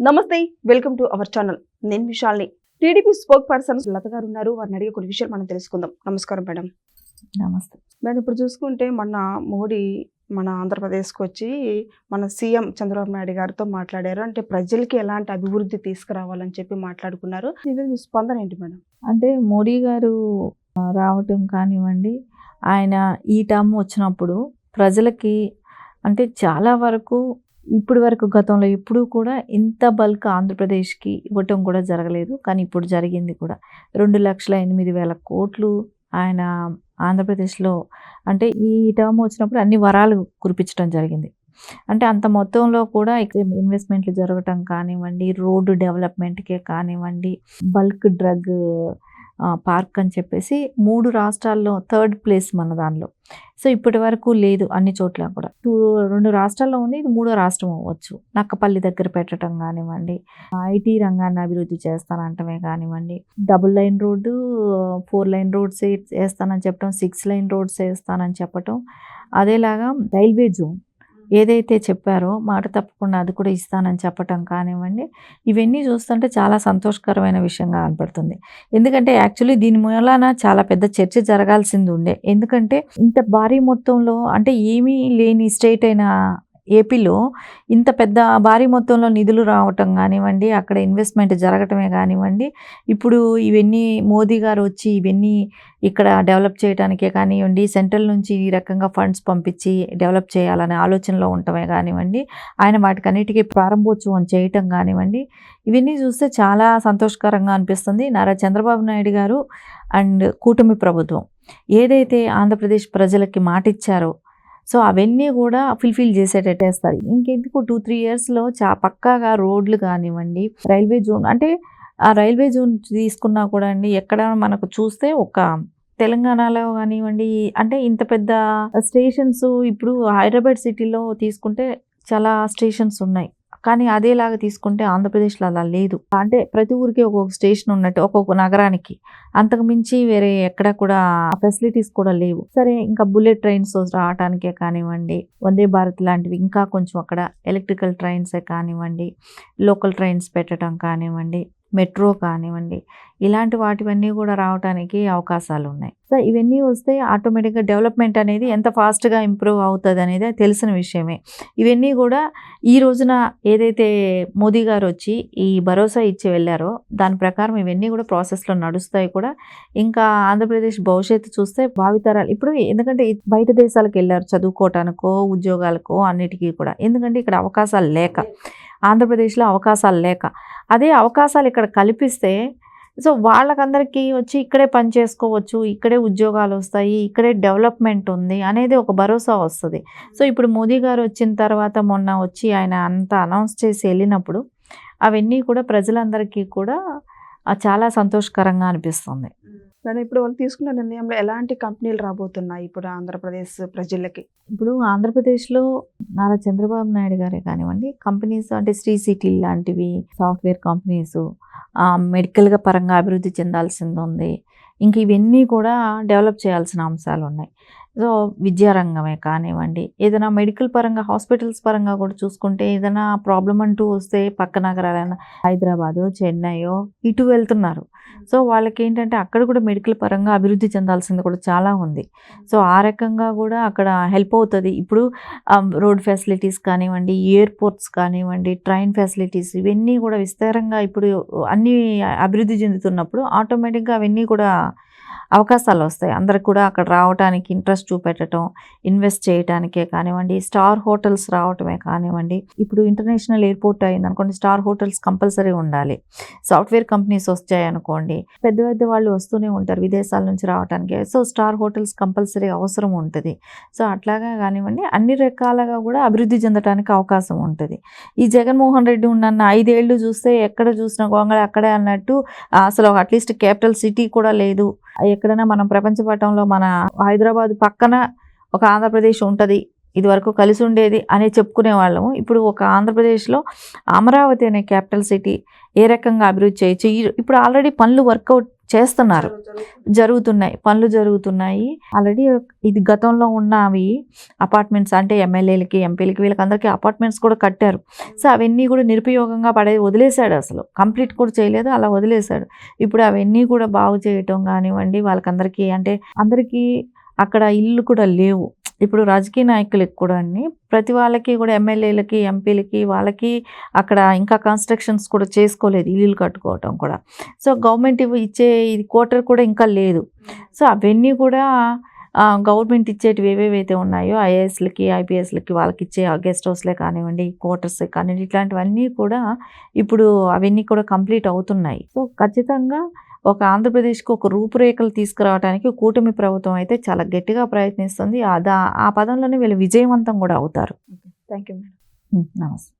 నమస్తే welcome to our channel. నేను విశాల్ని TDP spokesperson Latha garu ఉన్నారు. వారిని అడిగే కొన్ని విషయాలు మనం తెలుసుకుందాం. నమస్కారం మేడం. నమస్తే. మేడం ఇప్పుడు చూసుకుంటే మొన్న మోడీ మన ఆంధ్రప్రదేశ్కి వచ్చి మన సీఎం చంద్రబాబు నాయుడు గారితో మాట్లాడారు. అంటే ప్రజలకి ఎలాంటి అభివృద్ధి తీసుకురావాలని చెప్పి మాట్లాడుకున్నారు. దీని మీ స్పందన ఏంటి మేడం? అంటే మోడీ గారు రావటం కానివ్వండి ఆయన ఈ టర్మ్ వచ్చినప్పుడు ప్రజలకి అంటే చాలా వరకు ఇప్పటి వరకు గతంలో ఎప్పుడూ కూడా ఇంత బల్క్ ఆంధ్రప్రదేశ్కి ఇవ్వటం కూడా జరగలేదు. కానీ ఇప్పుడు జరిగింది కూడా. రెండు లక్షల ఎనిమిది వేల కోట్లు ఆయన ఆంధ్రప్రదేశ్లో అంటే ఈ టర్మ్ వచ్చినప్పుడు అన్ని వరాలు కురిపించడం జరిగింది. అంటే అంత మొత్తంలో కూడా ఇక్కడ ఇన్వెస్ట్మెంట్లు జరగటం కానివ్వండి రోడ్డు డెవలప్మెంట్కే కానివ్వండి బల్క్ డ్రగ్ పార్క్ అని చెప్పేసి మూడు రాష్ట్రాల్లో థర్డ్ ప్లేస్ మన దానిలో. సో ఇప్పటి వరకు లేదు అన్ని చోట్ల కూడా. టూ రెండు రాష్ట్రాల్లో ఉంది ఇది మూడో రాష్ట్రం అవ్వచ్చు. నక్కపల్లి దగ్గర పెట్టడం కానివ్వండి ఐటీ రంగాన్ని అభివృద్ధి చేస్తానంటమే కానివ్వండి double line road four line roads వేస్తానని చెప్పడం సిక్స్ లైన్ రోడ్స్ వేస్తానని చెప్పటం అదేలాగా రైల్వే జోన్. ఏదైతే చెప్పారో మాట తప్పకుండా అది కూడా ఇస్తానని చెప్పటం కానివ్వండి ఇవన్నీ చూస్తుంటే చాలా సంతోషకరమైన విషయంగా కనపడుతుంది. ఎందుకంటే యాక్చువల్లీ దీని మూలాన చాలా పెద్ద చర్చ జరగాల్సింది ఉండే. ఎందుకంటే ఇంత భారీ మొత్తంలో అంటే ఏమీ లేని స్టేట్ అయిన ఏపీలో ఇంత పెద్ద భారీ మొత్తంలో నిధులు రావటం కానివ్వండి అక్కడ ఇన్వెస్ట్మెంట్ జరగటమే కానివ్వండి ఇప్పుడు ఇవన్నీ మోదీ గారు వచ్చి ఇవన్నీ ఇక్కడ డెవలప్ చేయడానికే కానివ్వండి సెంట్రల్ నుంచి ఈ రకంగా ఫండ్స్ పంపించి డెవలప్ చేయాలనే ఆలోచనలో ఉండటమే కానివ్వండి ఆయన వాటికన్నిటికీ ప్రారంభోత్సవం చేయటం కానివ్వండి ఇవన్నీ చూస్తే చాలా సంతోషకరంగా అనిపిస్తుంది. నారా చంద్రబాబు నాయుడు గారు అండ్ కూటమి ప్రభుత్వం ఏదైతే ఆంధ్రప్రదేశ్ ప్రజలకి మాట ఇచ్చారో సో అవన్నీ కూడా ఫుల్ఫిల్ చేసేటట్టు వేస్తారు ఇంకెందుకు? టూ త్రీ ఇయర్స్లో చా పక్కాగా రోడ్లు కానివ్వండి రైల్వే జోన్ అంటే ఆ రైల్వే జోన్ తీసుకున్నా కూడా అండి ఎక్కడ మనకు చూస్తే ఒక తెలంగాణలో కానివ్వండి అంటే ఇంత పెద్ద స్టేషన్స్ ఇప్పుడు హైదరాబాద్ సిటీలో తీసుకుంటే చాలా స్టేషన్స్ ఉన్నాయి. కానీ అదేలాగా తీసుకుంటే ఆంధ్రప్రదేశ్లో అలా లేదు. అంటే ప్రతి ఊరికి ఒక్కొక్క స్టేషన్ ఉన్నట్టు ఒక్కొక్క నగరానికి. అంతకు మించి వేరే ఎక్కడ కూడా ఫెసిలిటీస్ కూడా లేవు. సరే ఇంకా బుల్లెట్ ట్రైన్స్ రావటానికే కానివ్వండి వందే భారత్ లాంటివి ఇంకా కొంచెం అక్కడ ఎలక్ట్రికల్ ట్రైన్సే కానివ్వండి లోకల్ ట్రైన్స్ పెట్టడం కానివ్వండి మెట్రో కానివ్వండి ఇలాంటి వాటివన్నీ కూడా రావడానికి అవకాశాలు ఉన్నాయి సో ఇవన్నీ వస్తే ఆటోమేటిక్గా డెవలప్మెంట్ అనేది ఎంత ఫాస్ట్గా ఇంప్రూవ్ అవుతుంది అనేది తెలిసిన విషయమే. ఇవన్నీ కూడా ఈ రోజున ఏదైతే మోదీ గారు వచ్చి ఈ భరోసా ఇచ్చి వెళ్ళారో దాని ప్రకారం ఇవన్నీ కూడా ప్రాసెస్లో నడుస్తాయి కూడా. ఇంకా ఆంధ్రప్రదేశ్ భవిష్యత్తు చూస్తే భావితరాలు ఇప్పుడు ఎందుకంటే బయట దేశాలకు వెళ్ళారు చదువుకోవటానికో ఉద్యోగాలకో అన్నిటికీ కూడా. ఎందుకంటే ఇక్కడ అవకాశాలు లేక. ఆంధ్రప్రదేశ్లో అవకాశాలు లేక. అదే అవకాశాలు ఇక్కడ కల్పిస్తే సో వాళ్ళకందరికీ వచ్చి ఇక్కడే పని చేసుకోవచ్చు ఇక్కడే ఉద్యోగాలు వస్తాయి ఇక్కడే డెవలప్మెంట్ ఉంది అనేది ఒక భరోసా వస్తుంది. సో ఇప్పుడు మోదీ గారు వచ్చిన తర్వాత మొన్న వచ్చి ఆయన అంతా అనౌన్స్ చేసి వెళ్ళినప్పుడు అవన్నీ కూడా ప్రజలందరికీ కూడా చాలా సంతోషకరంగా అనిపిస్తుంది. మేడం ఇప్పుడు వాళ్ళు తీసుకున్న నిర్ణయంలో ఎలాంటి కంపెనీలు రాబోతున్నాయి ఇప్పుడు ఆంధ్రప్రదేశ్ ప్రజలకి? ఇప్పుడు ఆంధ్రప్రదేశ్లో నారా చంద్రబాబు నాయుడు గారే కానివ్వండి కంపెనీస్ అంటే శ్రీ సిటీ లాంటివి సాఫ్ట్వేర్ కంపెనీస్ మెడికల్గా పరంగా అభివృద్ధి చెందాల్సింది ఉంది. ఇంక ఇవన్నీ కూడా డెవలప్ చేయాల్సిన అంశాలు ఉన్నాయి సో విద్యారంగమే కానివ్వండి. ఏదైనా మెడికల్ పరంగా హాస్పిటల్స్ పరంగా కూడా చూసుకుంటే ఏదైనా ప్రాబ్లం అంటూ వస్తే పక్క నగరాలైనా హైదరాబాదు చెన్నైయో ఇటు వెళ్తున్నారు. సో వాళ్ళకి ఏంటంటే అక్కడ కూడా మెడికల్ పరంగా అభివృద్ధి చెందాల్సింది కూడా చాలా ఉంది. సో ఆ రకంగా కూడా అక్కడ హెల్ప్ అవుతుంది. ఇప్పుడు రోడ్ ఫెసిలిటీస్ కానివ్వండి ఎయిర్పోర్ట్స్ కానివ్వండి ట్రైన్ ఫెసిలిటీస్ ఇవన్నీ కూడా విస్తారంగా ఇప్పుడు అన్నీ అభివృద్ధి చెందుతున్నప్పుడు ఆటోమేటిక్గా అవన్నీ కూడా అవకాశాలు వస్తాయి అందరికి కూడా అక్కడ రావడానికి ఇంట్రెస్ట్ చూపెట్టడం ఇన్వెస్ట్ చేయడానికే కానివ్వండి స్టార్ హోటల్స్ రావటమే కానివ్వండి. ఇప్పుడు ఇంటర్నేషనల్ ఎయిర్పోర్ట్ అయింది అనుకోండి స్టార్ హోటల్స్ కంపల్సరీ ఉండాలి. సాఫ్ట్వేర్ కంపెనీస్ వచ్చాయి అనుకోండి పెద్ద పెద్ద వాళ్ళు వస్తూనే ఉంటారు విదేశాల నుంచి రావడానికి సో స్టార్ హోటల్స్ కంపల్సరీ అవసరం ఉంటుంది. సో అట్లాగా కానివ్వండి అన్ని రకాలుగా కూడా అభివృద్ధి చెందడానికి అవకాశం ఉంటుంది. ఈ జగన్మోహన్ రెడ్డి ఉన్న ఐదేళ్ళు చూస్తే ఎక్కడ చూసినా గొంగళ అక్కడే అన్నట్టు అసలు అట్లీస్ట్ క్యాపిటల్ సిటీ కూడా లేదు. ఎక్కడైనా మనం ప్రపంచ పటంలో మన హైదరాబాద్ పక్కన ఒక ఆంధ్రప్రదేశ్ ఉంటుంది ఇది వరకు కలిసి ఉండేది అని చెప్పుకునే వాళ్ళము. ఇప్పుడు ఒక ఆంధ్రప్రదేశ్లో అమరావతి అనే క్యాపిటల్ సిటీ ఏ రకంగా అభివృద్ధి చేయొచ్చు ఇప్పుడు ఆల్రెడీ పనులు వర్కౌట్ చేస్తున్నారు. జరుగుతున్నాయి. పనులు జరుగుతున్నాయి. ఆల్రెడీ ఇది గతంలో ఉన్నవి అపార్ట్మెంట్స్ అంటే ఎమ్మెల్యేలకి ఎంపీలకి వీళ్ళకి అందరికీ అపార్ట్మెంట్స్ కూడా కట్టారు. సో అవన్నీ కూడా నిరుపయోగంగా పడే వదిలేశాడు అసలు. కంప్లీట్ కూడా చేయలేదు అలా వదిలేశాడు. ఇప్పుడు అవన్నీ కూడా బాగు చేయటం కానివ్వండి వాళ్ళకందరికీ అంటే అందరికీ అక్కడ ఇల్లు కూడా లేవు. ఇప్పుడు రాజకీయ నాయకులకి కూడా అండి. ప్రతి వాళ్ళకి కూడా ఎమ్మెల్యేలకి ఎంపీలకి వాళ్ళకి అక్కడ ఇంకా కన్స్ట్రక్షన్స్ కూడా చేసుకోలేదు ఇల్లు కట్టుకోవటం కూడా. సో గవర్నమెంట్ ఇచ్చే ఇది క్వార్టర్ కూడా ఇంకా లేదు. సో అవన్నీ కూడా గవర్నమెంట్ ఇచ్చేటివి ఏవేవైతే ఉన్నాయో ఐఏఎస్లకి ఐపీఎస్లకి వాళ్ళకి ఇచ్చే గెస్ట్ హౌస్లే కానివ్వండి క్వార్టర్స్ కానివ్వండి ఇట్లాంటివన్నీ కూడా ఇప్పుడు అవన్నీ కూడా కంప్లీట్ అవుతున్నాయి. సో ఖచ్చితంగా ఒక ఆంధ్రప్రదేశ్కి ఒక రూపురేఖలు తీసుకురావడానికి కూటమి ప్రభుత్వం అయితే చాలా గట్టిగా ప్రయత్నిస్తుంది. ఆ పదంలోనే వీళ్ళు విజయవంతం కూడా అవుతారు. Thank you madam. నమస్తే.